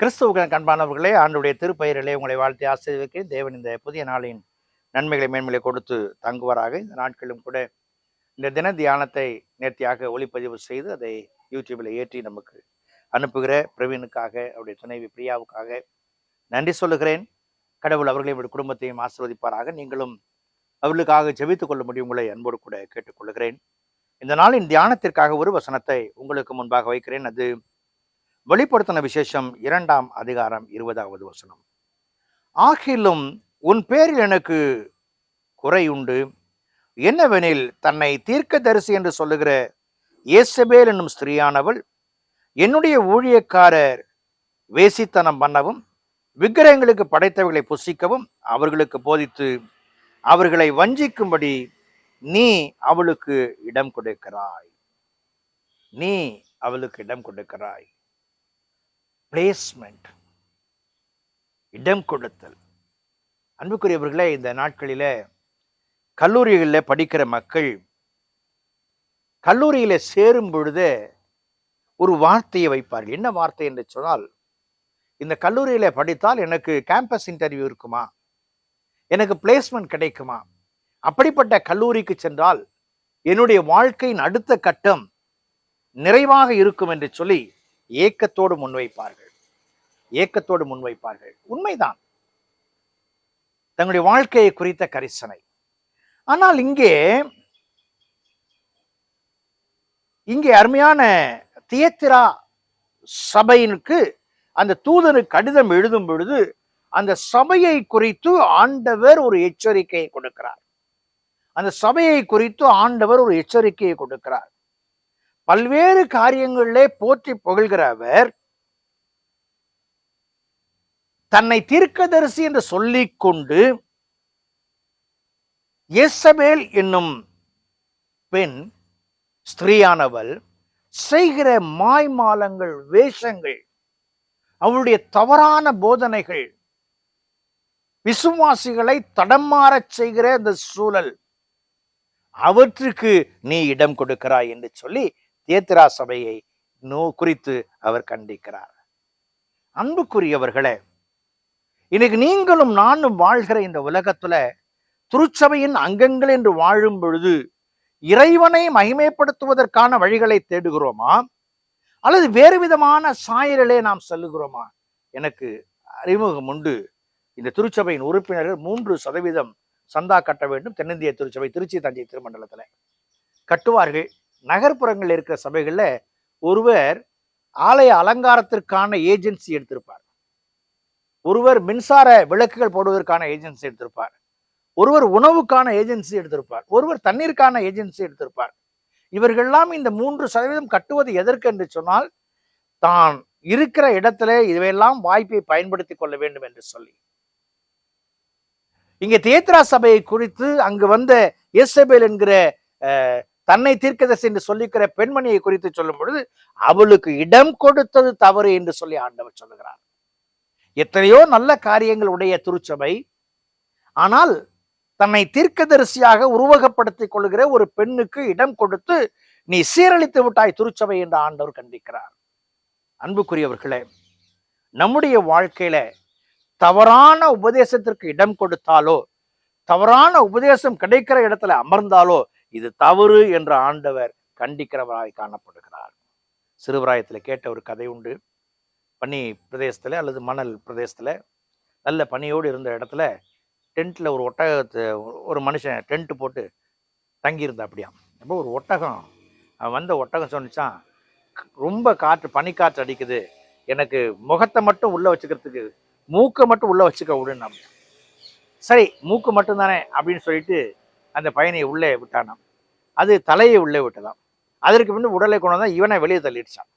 கிறிஸ்துவுக்கு கண்பானவர்களே ஆண்டுடைய திருப்பெயரிலே உங்களை வாழ்த்தி ஆசிரியருக்கு தேவன் இந்த புதிய நாளின் நன்மைகளை மேன்மைகளை கொடுத்து தங்குவாராக. இந்த நாட்களும் கூட இந்த தின தியானத்தை நேர்த்தியாக ஒளிப்பதிவு செய்து அதை யூடியூபில் ஏற்றி நமக்கு அனுப்புகிற பிரவீனுக்காக அவருடைய துணைவி பிரியாவுக்காக நன்றி சொல்லுகிறேன். கடவுள் அவர்களையும் குடும்பத்தையும் ஆசிர்வதிப்பாராக. நீங்களும் அவர்களுக்காக ஜெபித்துக் கொள்ள முடியும் உங்களை அன்போடு கூட கேட்டுக்கொள்கிறேன் இந்த நாளின் தியானத்திற்காக ஒரு வசனத்தை உங்களுக்கு முன்பாக வைக்கிறேன். அது வெளிப்படுத்தின விசேஷம் இரண்டாம் அதிகாரம் இருபதாவது வசனம். ஆகிலும் உன் பேரில் எனக்கு குறை உண்டு. என்னவெனில் தன்னை தீர்க்கதரிசி என்று சொல்லுகிற இயேசபேல் என்னும் ஸ்திரீயானவள் என்னுடைய ஊழியக்காரர் வேசித்தனம் பண்ணவும் விக்கிரகங்களுக்கு படைத்தவைகளை புசிக்கவும் அவர்களுக்கு போதித்து அவர்களை வஞ்சிக்கும்படி நீ அவளுக்கு இடம் கொடுக்கிறாய். நீ அவளுக்கு இடம் கொடுக்கிறாய். பிளேஸ்மெண்ட் இடம் கொடுத்தல். அன்புக்குரியவர்களே இந்த நாட்களில் கல்லூரிகளில் படிக்கிற மக்கள் கல்லூரியில் சேரும் பொழுது ஒரு வார்த்தையை வைப்பார்கள். என்ன வார்த்தை என்று சொன்னால் இந்த கல்லூரியில் படித்தால் எனக்கு கேம்பஸ் இன்டர்வியூ இருக்குமா? எனக்கு பிளேஸ்மெண்ட் கிடைக்குமா? அப்படிப்பட்ட கல்லூரிக்கு சென்றால் என்னுடைய வாழ்க்கையின் அடுத்த கட்டம் நிறைவாக இருக்கும் என்று சொல்லி ஏக்கத்தோடு முன்வைப்பார்கள். ஏக்கத்தோடு முன்வைப்பார்கள். உண்மைதான். தங்களுடைய வாழ்க்கையை குறித்த கரிசனை. ஆனால் இங்கே இங்கே அருமையான தியத்திரா சபையினுக்கு அந்த தூதனுக்கு கடிதம் எழுதும் பொழுது அந்த சபையை குறித்து ஆண்டவர் ஒரு எச்சரிக்கையை கொடுக்கிறார். அந்த சபையை குறித்து ஆண்டவர் ஒரு எச்சரிக்கையை கொடுக்கிறார். பல்வேறு காரியங்களிலே போற்றி புகழ்கிற அவர் தன்னை தீர்க்கதரிசி என்று சொல்லிக் கொண்டு எசபேல் என்னும் பெண் ஸ்திரீயானவள் செய்கிற மாய்மாலங்கள் வேஷங்கள் அவளுடைய தவறான போதனைகள் விசுவாசிகளை தடமாறச் செய்கிற இந்த சூழல் அவற்றுக்கு நீ இடம் கொடுக்கிறாய் என்று சொல்லி தேத்திரா சபையை நோ குறித்து அவர் கண்டிக்கிறார். அன்புக்குரியவர்களே இன்னைக்கு நீங்களும் நானும் வாழ்கிற இந்த உலகத்துல திருச்சபையின் அங்கங்கள் என்று வாழும் பொழுது இறைவனை மகிமைப்படுத்துவதற்கான வழிகளை தேடுகிறோமா? அல்லது வேறு விதமான சாயலிலே நாம் செல்லுகிறோமா? எனக்கு அறிமுகம் உண்டு. இந்த திருச்சபையின் உறுப்பினர்கள் மூன்று சதவீதம் சந்தா கட்ட வேண்டும். தென்னிந்திய திருச்சபை திருச்சி தஞ்சை திருமண்டலத்துல. கட்டுவார்கள். நகர்ப்புறங்களில் இருக்கிற சபைகளில் ஒருவர் ஆலய அலங்காரத்திற்கான ஏஜென்சி எடுத்திருப்பார். ஒருவர் மின்சார விளக்குகள் போடுவதற்கான ஏஜென்சி எடுத்திருப்பார். ஒருவர் உணவுக்கான ஏஜென்சி எடுத்திருப்பார். ஒருவர் தண்ணீருக்கான ஏஜென்சி எடுத்திருப்பார். இவர்கள்லாம் இந்த மூன்று சதவீதம் கட்டுவது எதற்கு என்று சொன்னால் தான் இருக்கிற இடத்துல இவையெல்லாம் வாய்ப்பை பயன்படுத்தி கொள்ள வேண்டும் என்று சொல்லி. இங்கே தேத்ரா சபையை குறித்து அங்கு வந்த எஸ்எபேல் என்கிற தன்னை தீர்க்கதரிசி என்று சொல்லிக்கிற பெண்மணியை குறித்து சொல்லும் பொழுது அவளுக்கு இடம் கொடுத்தது தவறு என்று சொல்லி ஆண்டவர் சொல்லுகிறார். எத்தனையோ நல்ல காரியங்கள் உடைய திருச்சபை ஆனால் தன்னை தீர்க்கதரிசியாக உருவகப்படுத்திக் கொள்கிற ஒரு பெண்ணுக்கு இடம் கொடுத்து நீ சீரழித்து விட்டாய் திருச்சபை என்று ஆண்டவர் கண்டிக்கிறார். அன்புக்குரியவர்களே நம்முடைய வாழ்க்கையில தவறான உபதேசத்திற்கு இடம் கொடுத்தாலோ தவறான உபதேசம் கிடைக்கிற இடத்துல அமர்ந்தாலோ இது தவறு என்ற ஆண்டவர் கண்டிக்கிறவராய் காணப்படுகிறார். சிறுபிராயத்தில் கேட்ட ஒரு கதை உண்டு. பனி பிரதேசத்தில் அல்லது மணல் பிரதேசத்தில் நல்ல பனியோடு இருந்த இடத்துல டென்ட்டில் ஒரு ஒட்டகத்தை ஒரு மனுஷன் டென்ட்டு போட்டு தங்கியிருந்தா அப்படியாம் அப்போ ஒரு ஒட்டகம் அவன் வந்த ஒட்டகம் சொன்னிச்சான் ரொம்ப காற்று பனிக்காற்று அடிக்குது. எனக்கு முகத்தை மட்டும் உள்ளே வச்சுக்கிறதுக்கு மூக்கை மட்டும் உள்ளே வச்சுக்க விடுன்னு சரி மூக்கு மட்டும்தானே அப்படின்னு சொல்லிட்டு அந்த பையனை உள்ளே விட்டானாம். அது தலையை உள்ளே விட்டதாம். அதற்கு பின்பு உடலை கொண்டு வந்தா இவனை வெளியே தள்ளிடுச்சான்.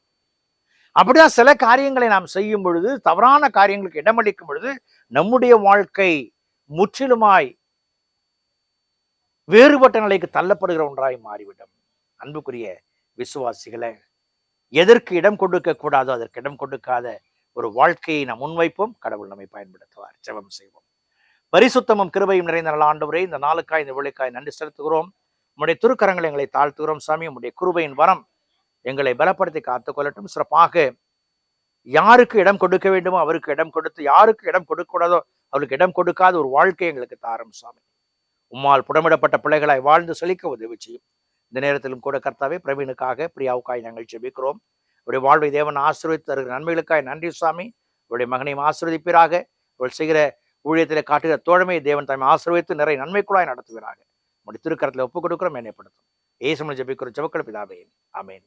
அப்படிதான் சில காரியங்களை நாம் செய்யும் பொழுது தவறான காரியங்களுக்கு இடமளிக்கும் பொழுது நம்முடைய வாழ்க்கை முற்றிலுமாய் வேறுபட்ட நிலைக்கு தள்ளப்படுகிற ஒன்றாய் மாறிவிடும். அன்புக்குரிய விசுவாசிகளை எதற்கு இடம் கொடுக்க கூடாதோ அதற்கு இடம் கொடுக்காத ஒரு வாழ்க்கையை நாம் முன்வைப்போம். கடவுள் நம்மை பயன்படுத்துவார். ஜெபம் செய்வோம். பரிசுத்தமும் கிருபையும் நிறைந்த நல்ல ஆண்டவரே இந்த நாளுக்காய் இந்த விளைக்காய் நன்றி செலுத்துகிறோம். உம்முடைய திருக்கரங்களை எங்களை தாழ்த்துகிறோம். சாமி உம்முடைய குருவையின் வரம் எங்களை பலப்படுத்தி காத்துக்கொள்ளட்டும் சிறப்பாக யாருக்கு இடம் கொடுக்க வேண்டுமோ அவருக்கு இடம் கொடுத்து யாருக்கு இடம் கொடுக்கக்கூடாதோ அவருக்கு இடம் கொடுக்காத ஒரு வாழ்க்கை எங்களுக்கு தாரம் சுவாமி உம்மால் புடமிடப்பட்ட பிள்ளைகளாய் வாழ்ந்து செழிக்க உதவி செய்யும். இந்த நேரத்திலும் கூட கர்த்தாவே பிரவீனுக்காக பிரியாவுக்காய் நாங்கள் ஜெபிக்கிறோம். உடைய வாழ்வை தேவன் ஆசீர்வதித்து தருகிற நன்மைகளுக்காய் நன்றி சுவாமி உடைய மகனையும் ஆசீர்வதிப்பீராக. இவள் செய்கிற ஊழியத்தில் காட்டுகிற தோழமையை தேவன் தாய் ஆசிர்வித்து நிறைய நன்மை நடத்துவீராக உடைய திருக்கரத்தில் ஒப்புக் கொடுக்கிறோம் என்னைப்படுத்தும் ஏசுமல் ஜெபிக்கிற ஜெபக்கள் பிதாவே. அமேன்